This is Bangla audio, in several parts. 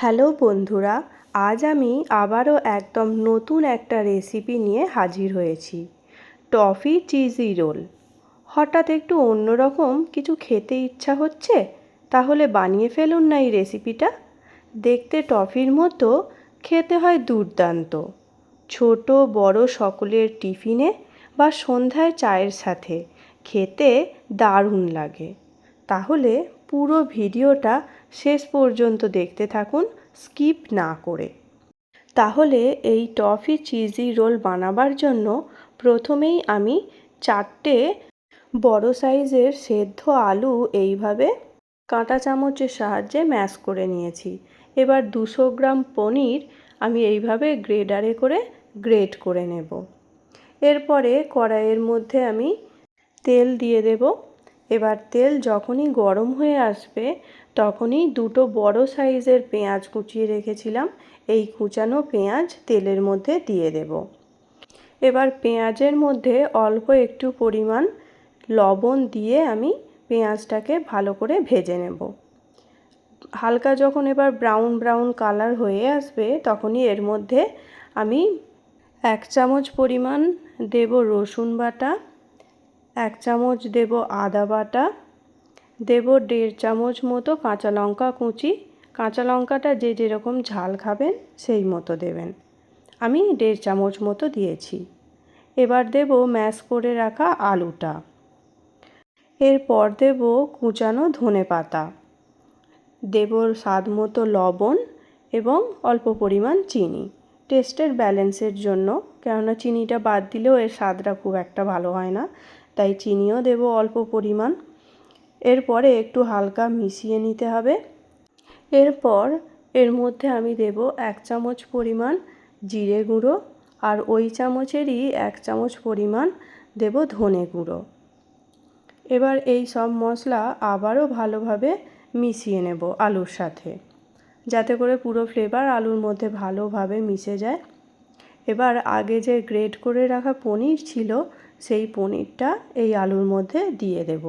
হ্যালো বন্ধুরা, আজ আমি আবারও একদম নতুন একটা রেসিপি নিয়ে হাজির হয়েছি। Toffee cheesy roll. হঠাৎ একটু অন্যরকম কিছু খেতে ইচ্ছা হচ্ছে, তাহলে বানিয়ে ফেলুন না এই রেসিপিটা। দেখতে টফির মতো, খেতে হয় দুর্দান্ত। ছোট, বড় সকলের টিফিনে বা সন্ধ্যায় চায়ের সাথে খেতে দারুণ লাগে। তাহলে পুরো ভিডিওটা শেষ পর্যন্ত দেখতে থাকুন, স্কিপ না করে। তাহলে এই টফি চিজি রোল বানাবার জন্য প্রথমেই আমি চারটে বড় সাইজের সেদ্ধ আলু এইভাবে কাঁটা চামচের সাহায্যে ম্যাশ করে নিয়েছি। এবার দুশো গ্রাম পনির আমি এইভাবে গ্রেডারে করে গ্রেট করে নেব। এরপরে কড়াইয়ের মধ্যে আমি তেল দিয়ে দেব। এবার তেল যখনই গরম হয়ে আসবে, তখনই দুটো বড় সাইজের পেঁয়াজ কুচিয়ে রেখেছিলাম। এই কুচানো পেঁয়াজ তেলের মধ্যে দিয়ে দেব। এবার পেঁয়াজের মধ্যে অল্প একটু পরিমাণ লবণ দিয়ে আমি পেঁয়াজটাকে ভালো করে ভেজে নেব। হালকা যখন এবার ব্রাউন ব্রাউন কালার হয়ে আসবে, তখনই এর মধ্যে আমি এক চামচ পরিমাণ দেব রসুন বাটা এক চামচ দেব আদা বাটা, দেব দেড় চামচ মতো কাঁচা লঙ্কা কুচি। কাঁচা লঙ্কাটা যে যেরকম ঝাল খাবেন, সেই মতো দেবেন। আমি দেড় চামচ মতো দিয়েছি। এবার দেব ম্যাশ করে রাখা আলুটা। এরপর দেব কুচানো ধনে পাতা। দেব স্বাদ মতো লবণ এবং অল্প পরিমাণ চিনি। টেস্টের ব্যালেন্সের জন্য, কেননা চিনিটা বাদ দিলেও এর স্বাদটা খুব একটা ভালো হয় না। তাই চিনিও দেব অল্প পরিমাণ। এরপরে একটু হালকা মিশিয়ে নিতে হবে। এরপর এর মধ্যে আমি দেব এক চামচ পরিমাণ জিরে গুঁড়ো আর ওই চামচেরই এক চামচ পরিমাণ দেব ধনে গুঁড়ো। এবার এই সব মশলা আবারও ভালোভাবে মিশিয়ে নেব আলুর সাথে, যাতে করে পুরো ফ্লেভার আলুর মধ্যে ভালোভাবে মিশে যায়। এবার আগে যে গ্রেট করে রাখা পনির ছিল সেই পনিরটা এই আলুর মধ্যে দিয়ে দেব।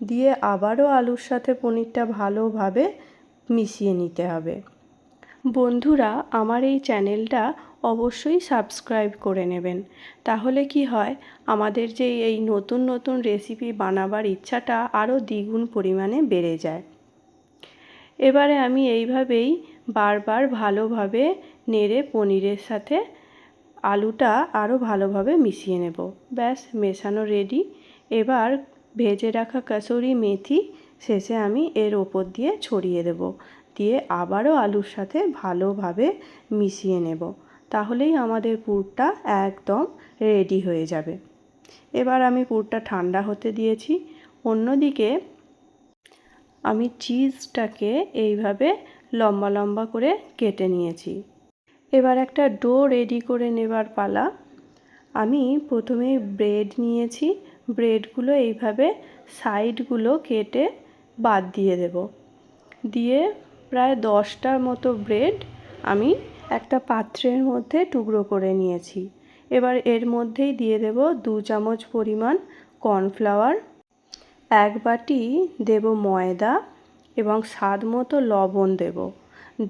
দিয়ে আবারও আলুর সাথে পনিরটা ভালোভাবে মিশিয়ে নিতে হবে। বন্ধুরা, আমার এই চ্যানেলটা অবশ্যই সাবস্ক্রাইব করে নেবেন। তাহলে কি হয়, আমাদের যে এই নতুন নতুন রেসিপি বানাবার ইচ্ছাটা আরও দ্বিগুণ পরিমাণে বেড়ে যায়। এবারে আমি এইভাবেই বারবার ভালোভাবে নেড়ে পনিরের সাথে আলুটা আরও ভালোভাবে মিশিয়ে নেব। ব্যাস, মেশানো রেডি এবার ভেজে রাখা কাসুরি মেথি শেষে আমি এর ওপর দিয়ে ছড়িয়ে দেব। দিয়ে আবারও আলুর সাথে ভালোভাবে মিশিয়ে নেব। তাহলেই আমাদের পুরটা একদম রেডি হয়ে যাবে। এবার আমি পুরটা ঠান্ডা হতে দিয়েছি। অন্যদিকে আমি চিজটাকে এইভাবে লম্বা লম্বা করে কেটে নিয়েছি। এবার একটা ডো রেডি করে নেবার পালা। আমি প্রথমে ব্রেড নিয়েছি। ব্রেডগুলো এইভাবে সাইডগুলো কেটে বাদ দিয়ে দেব। দিয়ে প্রায় দশটার মতো ব্রেড আমি একটা পাত্রের মধ্যে টুকরো করে নিয়েছি। এবার এর মধ্যেই দিয়ে দেব দু চামচ পরিমাণ কর্নফ্লাওয়ার, এক বাটি দেব ময়দা এবং স্বাদ মতো লবণ দেব।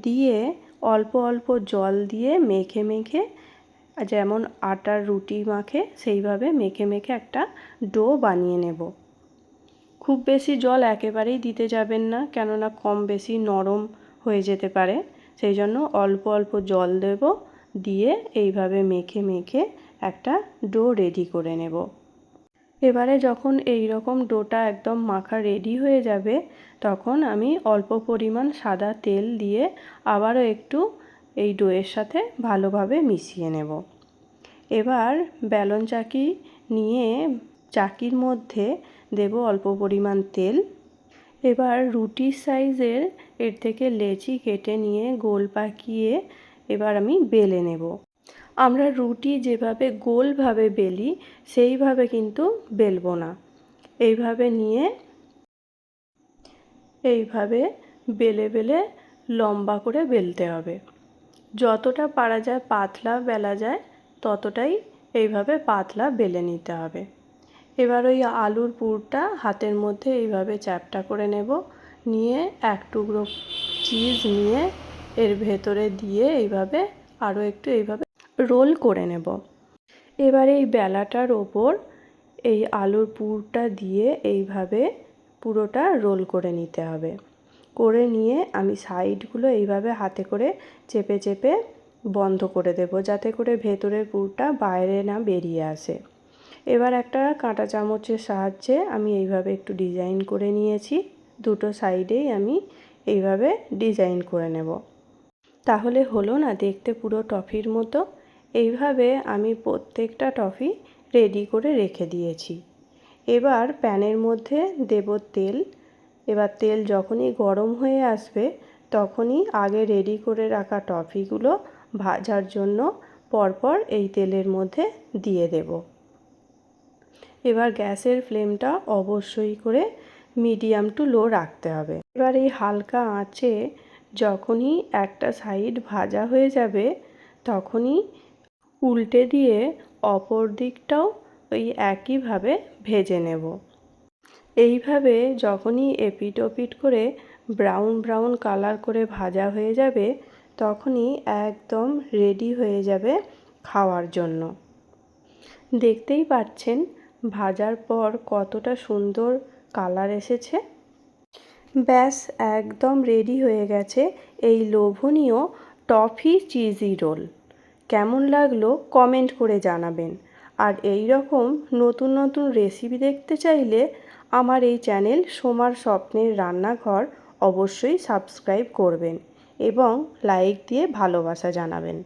দিয়ে অল্প অল্প জল দিয়ে মেখে মেখে যেমন আটার রুটি মাখে, সেইভাবে মেখে মেখে একটা ডো বানিয়ে নেব। খুব বেশি জল একেবারেই দিতে যাবেন না, কেননা কম বেশি নরম হয়ে যেতে পারে। সেই জন্য অল্প অল্প জল দেব, দিয়ে এইভাবে মেখে মেখে একটা ডো রেডি করে নেব। এবারে যখন এই রকম ডোটা একদম মাখা রেডি হয়ে যাবে, তখন আমি অল্প পরিমাণ সাদা তেল দিয়ে আবারও একটু এই ডোয়ের সাথে ভালোভাবে মিশিয়ে নেব। এবার ব্যালন চাকি নিয়ে চাকির মধ্যে দেব অল্প পরিমাণ তেল। এবার রুটির সাইজের, এর থেকে লেচি কেটে নিয়ে গোল পাকিয়ে এবার আমি বেলে নেব। আমরা রুটি যেভাবে গোলভাবে বেলি, সেইভাবে কিন্তু বেলবো না। এইভাবে নিয়ে, এইভাবে বেলে বেলে লম্বা করে বেলতে হবে। যতটা পারা যায় পাতলা বেলা যায়, ততটাই এইভাবে পাতলা বেলে নিতে হবে। এবার ওই আলুর পুরটা হাতের মধ্যে এইভাবে চ্যাপটা করে নেব। নিয়ে এক টুকরো চিজ নিয়ে এর ভেতরে দিয়ে এইভাবে আরও একটু এইভাবে রোল করে নেব। এবার এই বেলাটার ওপর এই আলুর পুরটা দিয়ে এইভাবে পুরোটা রোল করে নিতে হবে। করে নিয়ে আমি সাইডগুলো এইভাবে হাতে করে চেপে চেপে বন্ধ করে দেব যাতে করে ভেতরের পুরটা বাইরে না বেরিয়ে আসে। এবার একটা কাঁটা চামচের সাহায্যে আমি এইভাবে একটু ডিজাইন করে নিয়েছি। দুটো সাইডেই আমি এইভাবে ডিজাইন করে নেব। তাহলে হলো না দেখতে পুরো টফির মতো। এইভাবে আমি প্রত্যেকটা টফি রেডি করে রেখে দিয়েছি। এবার প্যানের মধ্যে দেব তেল। এবার তেল যখনই গরম হয়ে আসবে, তখনই আগে রেডি করে রাখা টফিগুলো ভাজার জন্য পরপর এই তেলের মধ্যে দিয়ে দেব। এবার গ্যাসের ফ্লেমটা অবশ্যই করে মিডিয়াম টু লো রাখতে হবে। এবার এই হালকা আঁচে যখনই একটা সাইড ভাজা হয়ে যাবে, তখনই উল্টে দিয়ে অপর দিকটাও ওই একইভাবে ভেজে নেব। এইভাবে যখনই এপিট ওপিট করে ব্রাউন ব্রাউন কালার করে ভাজা হয়ে যাবে, তখনই একদম রেডি হয়ে যাবে খাওয়ার জন্য। দেখতেই পাচ্ছেন ভাজার পর কতটা সুন্দর কালার এসেছে। ব্যাস, একদম রেডি হয়ে গেছে এই লোভনীয় টফি চিজি রোল। কেমন লাগল কমেন্ট করে জানাবেন। আর এই রকম নতুন নতুন রেসিপি দেখতে চাইলে আমার এই চ্যানেল সোমার স্বপ্নের রান্নাঘর অবশ্যই সাবস্ক্রাইব করবেন এবং লাইক দিয়ে ভালোবাসা জানাবেন।